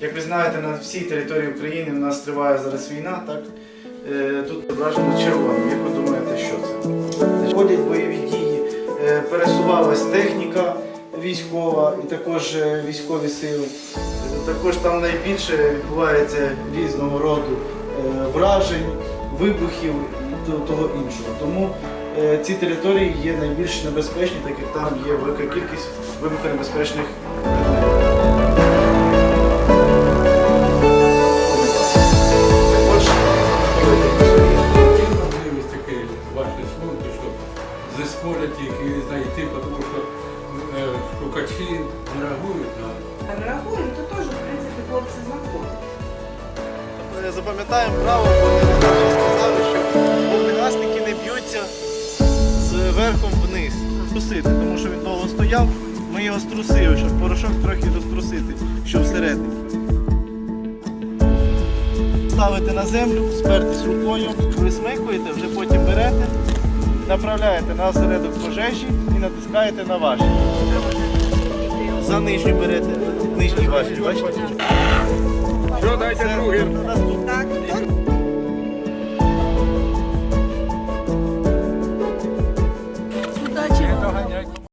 Як ви знаєте, на всій території України у нас триває зараз війна, так? Е, Тут зображено червоним. Як ви думаєте, що це? Ходять бойові дії, е, пересувалась техніка військова і також е, військові сили. Також там найбільше відбувається різного роду вражень, вибухів і того іншого. Тому ці території є найбільш небезпечні, так як там є велика кількість вибухонебезпечних заспорять їх і знайти, тому що е, шукачі не реагують на Реагуємо, то теж, в принципі, хлопці знаходять. Запам'ятаємо право, бо сказали, що вогнегасники не б'ються зверхом вниз. Трусити, тому що він довго стояв, ми його струсили, щоб порошок трохи розтрусити, що всередині. Ставите на землю, спертись рукою, висмикуєте, вже потім берете, направляєте на осередок пожежі і натискаєте на ваш. За нижню берете, нижній важіль, бачите?